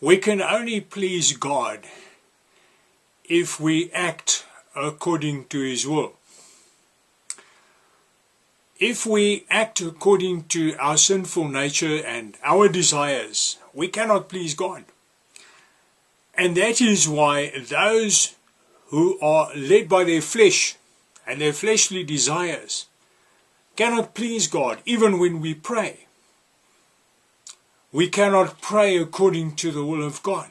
We can only please God if we act according to His will. If we act according to our sinful nature and our desires, we cannot please God. And that is why those who are led by their flesh and their fleshly desires cannot please God even when we pray. We cannot pray according to the will of God.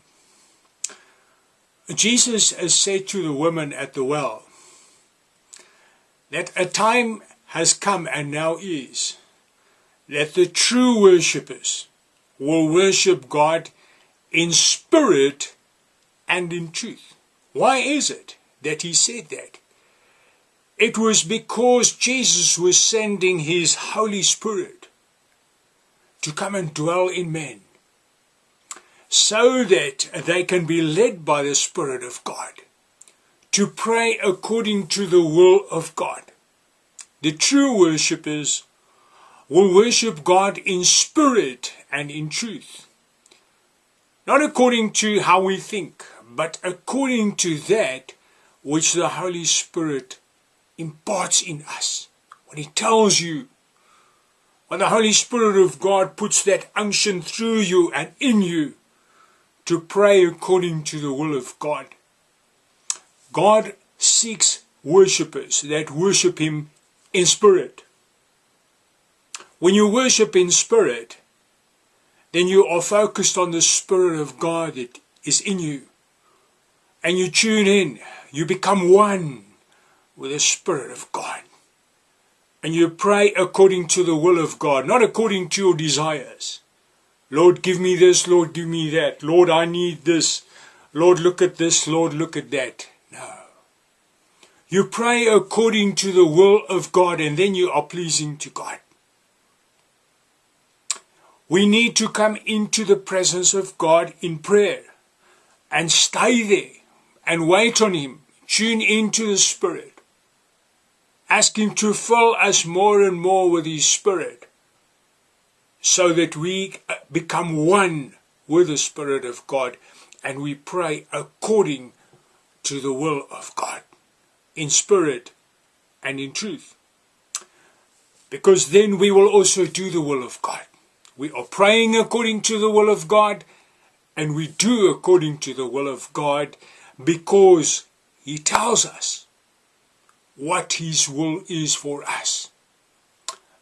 Jesus has said to the woman at the well that a time has come and now is that the true worshippers will worship God in spirit and in truth. Why is it that he said that? It was because Jesus was sending his Holy Spirit to come and dwell in men so that they can be led by the Spirit of God to pray according to the will of God. The true worshippers will worship God in spirit and in truth. Not according to how we think, but according to that which the Holy Spirit imparts in us. When He tells you, when the Holy Spirit of God puts that unction through you and in you to pray according to the will of God. God seeks worshippers that worship Him in spirit. When you worship in spirit, then you are focused on the Spirit of God that is in you. And you tune in, you become one with the Spirit of God. And you pray according to the will of God, not according to your desires. Lord, give me this, Lord, give me that. Lord, I need this. Lord, look at this, Lord, look at that. No. You pray according to the will of God and then you are pleasing to God. We need to come into the presence of God in prayer and stay there and wait on Him. Tune into the Spirit. Ask Him to fill us more and more with His Spirit so that we uh, become one with the Spirit of God and we pray according to the will of God in spirit and in truth. Because then we will also do the will of God. We are praying according to the will of God and we do according to the will of God because He tells us what His will is for us.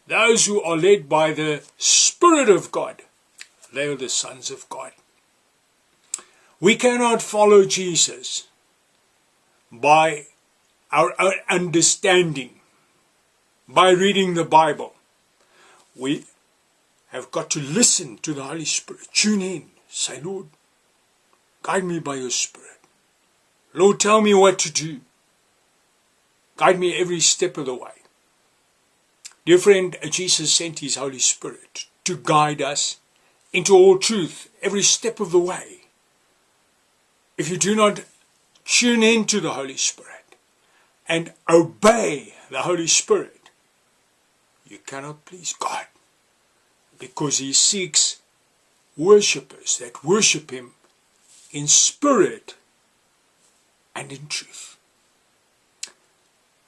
Those who are led by the Spirit of God, they are the sons of God. We cannot follow Jesus by our understanding, by reading the Bible. We have got to listen to the Holy Spirit. Tune in. Say, Lord, guide me by your Spirit. Lord, tell me what to do. Guide me every step of the way. Dear friend, Jesus sent his Holy Spirit to guide us into all truth every step of the way. If you do not tune in to the Holy Spirit and obey the Holy Spirit, you cannot please God because he seeks worshippers that worship him in spirit and in truth.